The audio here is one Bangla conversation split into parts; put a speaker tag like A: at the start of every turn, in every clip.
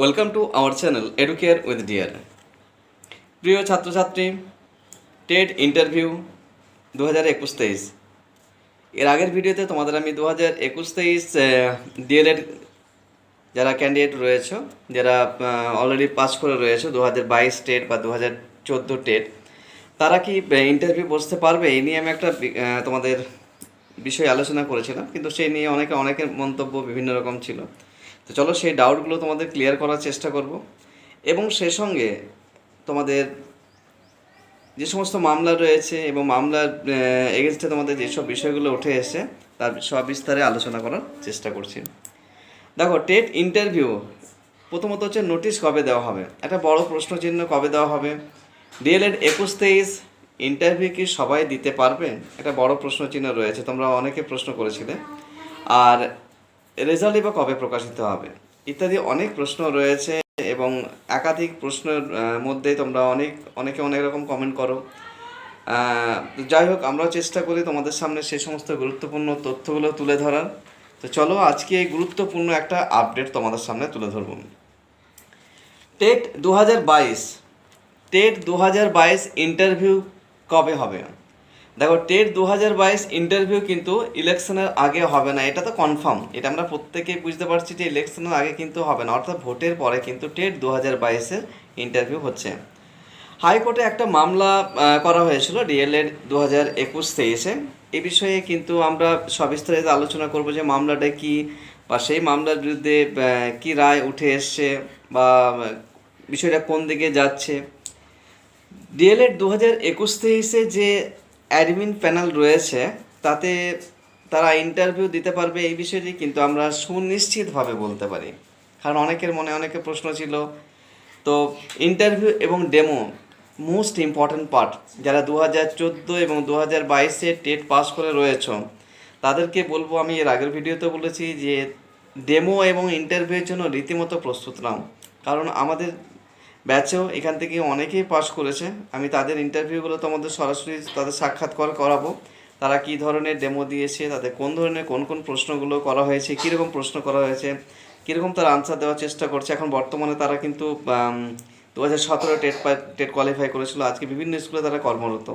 A: Welcome to our channel Educare with dear প্রিয় ছাত্রছাত্রী টেট ইন্টারভিউ দু হাজার একুশ তেইশ। এর আগের ভিডিওতে তোমাদের আমি দু হাজার একুশ তেইশ ডিএলএড যারা ক্যান্ডিডেট রয়েছে, যারা অলরেডি পাস করে রয়েছে দু হাজার বাইশ টেট বা দু হাজার চোদ্দ টেট তারা কি ইন্টারভিউ বসতে পারবে? এই নিয়ে আমি একটা তোমাদের বিষয়ে আলোচনা করেছিলাম, কিন্তু সেই নিয়ে অনেকে, অনেকের মন্তব্য বিভিন্ন রকম ছিল। তো চলো সেই ডাউটগুলো তোমাদের ক্লিয়ার করার চেষ্টা করব। এবং সে সঙ্গে তোমাদের যে সমস্ত মামলা রয়েছে এবং মামলার এগেনস্টে তোমাদের যেসব বিষয়গুলো উঠে এসে তার সব বিস্তারে আলোচনা করার চেষ্টা করছি। দেখো, টেট ইন্টারভিউ প্রথমত হচ্ছে নোটিশ কবে দেওয়া হবে? একটা বড় প্রশ্ন চিহ্ন কবে দেওয়া হবে? ডিএলএড একুশ তেইশ ইন্টারভিউ কি সবাই দিতে পারবে? একটা বড় প্রশ্ন চিহ্ন রয়েছে, তোমরা অনেকে প্রশ্ন করেছিলে। আর রেজাল্টই বা কবে প্রকাশিত হবে? ইত্যাদি অনেক প্রশ্ন রয়েছে এবং একাধিক প্রশ্নের মধ্যে তোমরা অনেক, অনেকে অনেক রকম কমেন্ট করো। যাই হোক, আমরাও চেষ্টা করি তোমাদের সামনে সেই সমস্ত গুরুত্বপূর্ণ তথ্যগুলো তুলে ধরার। তো চলো, আজকে এই গুরুত্বপূর্ণ একটা আপডেট তোমাদের সামনে তুলে ধরবো। টেট দু হাজার বাইশ। টেট দু হাজার বাইশ ইন্টারভিউ কবে হবে? দেখো, টেট দু হাজার বাইশ ইন্টারভিউ কিন্তু ইলেকশনের আগে হবে না, এটা তো কনফার্ম এটা আমরা প্রত্যেকেই বুঝতে পারছি যে ইলেকশনের আগে কিন্তু হবে না, অর্থাৎ ভোটের পরে কিন্তু টেট দু হাজার বাইশের ইন্টারভিউ হচ্ছে। হাইকোর্টে একটা মামলা করা হয়েছিল ডিএলএড দু হাজার একুশ তেইশে। এ বিষয়ে কিন্তু আমরা সবিস্তারিত আলোচনা করব যে মামলাটা কি বা সেই মামলার বিরুদ্ধে কি রায় উঠে এসছে বা বিষয়টা কোন দিকে যাচ্ছে। ডিএলএড দু হাজার একুশ তেইশে যে অ্যাডমিন প্যানেল রয়েছে, তাতে তারা ইন্টারভিউ দিতে পারবে এই বিষয়টি, কিন্তু আমরা সুনিশ্চিতভাবে বলতে পারি। কারণ অনেকের মনে অনেকে প্রশ্ন ছিল, তো ইন্টারভিউ এবং ডেমো মোস্ট ইম্পর্ট্যান্ট পার্ট যারা দু হাজার চোদ্দ এবং দু হাজার বাইশে টেট পাস করে রয়েছ, তাদেরকে বলব, আমি এর আগের ভিডিওতে বলেছি যে ডেমো এবং ইন্টারভিউয়ের জন্য রীতিমতো প্রস্তুত নাও। কারণ আমাদের ব্যাচেও এখান থেকে অনেকেই পাস করেছে। আমি তাদের ইন্টারভিউগুলো তোমাদের সরাসরি তাদের সাক্ষাৎকার করাবো। তারা কী ধরনের ডেমো দিয়েছে, তাদের কোন ধরনের কোন কোন প্রশ্নগুলো করা হয়েছে, কীরকম প্রশ্ন করা হয়েছে, কীরকম তারা আনসার দেওয়ার চেষ্টা করছে। এখন বর্তমানে তারা কিন্তু দু হাজার সতেরো টেট টেট কোয়ালিফাই করেছিল। আজকে বিভিন্ন স্কুলে তারা কর্মরত।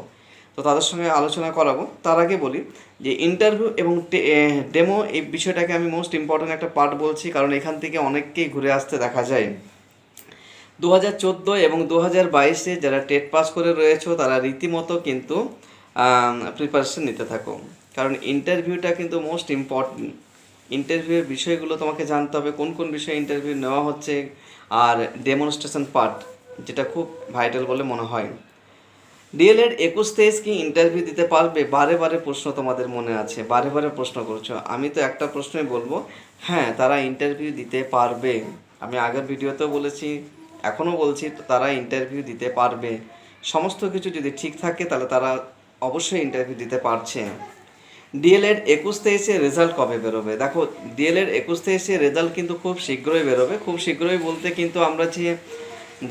A: তো তাদের সঙ্গে আলোচনা করাবো। তার আগে বলি যে ইন্টারভিউ এবং ডেমো এই বিষয়টাকে আমি মোস্ট ইম্পর্ট্যান্ট একটা পার্ট বলছি। কারণ এখান থেকে অনেককেই ঘুরে আসতে দেখা যায়। দু হাজার চোদ্দ এবং দু হাজার বাইশে যারা টেট পাস করে রয়েছে, তারা রীতিমতো কিন্তু প্রিপারেশন নিতে থাকো। কারণ ইন্টারভিউটা কিন্তু মোস্ট ইম্পর্টেন্ট ইন্টারভিউয়ের বিষয়গুলো তোমাকে জানতে হবে, কোন কোন বিষয়ে ইন্টারভিউ নেওয়া হচ্ছে, আর ডেমনস্ট্রেশন পার্ট যেটা খুব ভাইটাল বলে মনে হয়। ডিএলএড একুশ তেইশ কি ইন্টারভিউ দিতে পারবে? বারে বারে প্রশ্ন তোমাদের মনে আছে, বারে বারে প্রশ্ন করছ। আমি তো একটা প্রশ্নই বলব হ্যাঁ তারা ইন্টারভিউ দিতে পারবে। আমি আগের ভিডিওতেও বলেছি এখনও বলছি, তারা ইন্টারভিউ দিতে পারবে। সমস্ত কিছু যদি ঠিক থাকে, তাহলে তারা অবশ্যই ইন্টারভিউ দিতে পারছে। ডিএলএড একুশ তেইশে রেজাল্ট কবে বেরোবে? দেখো ডিএলএড একুশ তেইশে রেজাল্ট কিন্তু খুব শীঘ্রই বেরোবে। খুব শীঘ্রই বলতে কিন্তু আমরা যে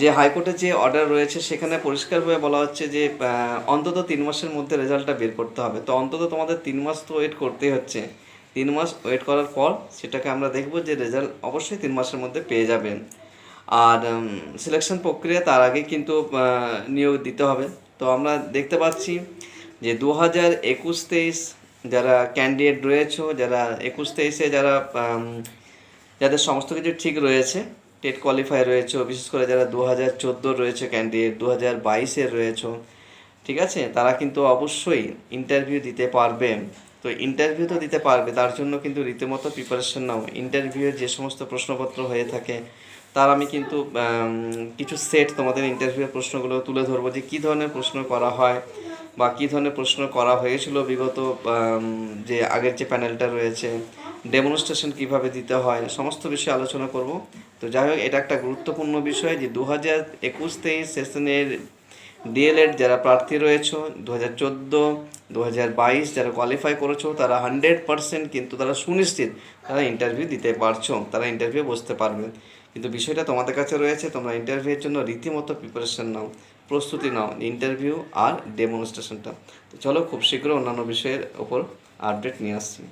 A: যে হাইকোর্টের যে অর্ডার রয়েছে, সেখানে পরিষ্কারভাবে বলা হচ্ছে যে অন্তত তিন মাসের মধ্যে রেজাল্টটা বের করতে হবে। তো অন্তত তোমাদের তিন মাস তো ওয়েট করতেই হচ্ছে। তিন মাস ওয়েট করার পর, সেটাকে আমরা দেখব যে রেজাল্ট অবশ্যই তিন মাসের মধ্যে পেয়ে যাবেন। আর সিলেকশন প্রক্রিয়া তার আগে কিন্তু নিয়োগ দিতে হবে। তো আমরা দেখতে পাচ্ছি যে দু হাজার একুশ তেইশ যারা ক্যান্ডিডেট রয়েছে, যারা একুশ তেইশে যারা যাদের সমস্ত কিছু ঠিক রয়েছে টেট কোয়ালিফাই রয়েছে, বিশেষ করে যারা দু হাজার চোদ্দোর রয়েছে ক্যান্ডিডেট দু হাজার বাইশের রয়েছে, ঠিক আছে? তারা কিন্তু অবশ্যই ইন্টারভিউ দিতে পারবে। তো ইন্টারভিউ তো দিতে পারবে, তার জন্য কিন্তু রীতিমতো প্রিপারেশন নাও। ইন্টারভিউয়ের যে সমস্ত প্রশ্নপত্র হয়ে থাকে তার আমি কিন্তু কিছু সেট তোমাদের ইন্টারভিউয়ের প্রশ্নগুলো তুলে ধরবো যে কী ধরনের প্রশ্ন করা হয় বা কী ধরনের প্রশ্ন করা হয়েছিল বিগত যে আগের যে প্যানেলটা রয়েছে ডেমনস্ট্রেশন কীভাবে দিতে হয় সমস্ত বিষয়ে আলোচনা করব। তো যাই হোক, এটা একটা গুরুত্বপূর্ণ বিষয় যে দু হাজার একুশ তেইশ সেশনের ডিএলএড যারা প্রার্থী রয়েছে দু হাজার চোদ্দ দু হাজার বাইশ যারা কোয়ালিফাই করেছ, তারা হান্ড্রেড পারসেন্ট কিন্তু তারা সুনিশ্চিত তারা ইন্টারভিউ দিতে পারছ, তারা ইন্টারভিউ বসতে পারবে। কিন্তু বিষয়টা তোমাদের কাছে রয়েছে, তোমরা ইন্টারভিউয়ের জন্য রীতিমতো প্রিপারেশন নাও, প্রস্তুতি নাও ইন্টারভিউ আর ডেমনস্ট্রেশনটা তো চলো খুব শীঘ্র অন্যান্য বিষয়ের ওপর আপডেট নিয়ে আসছি।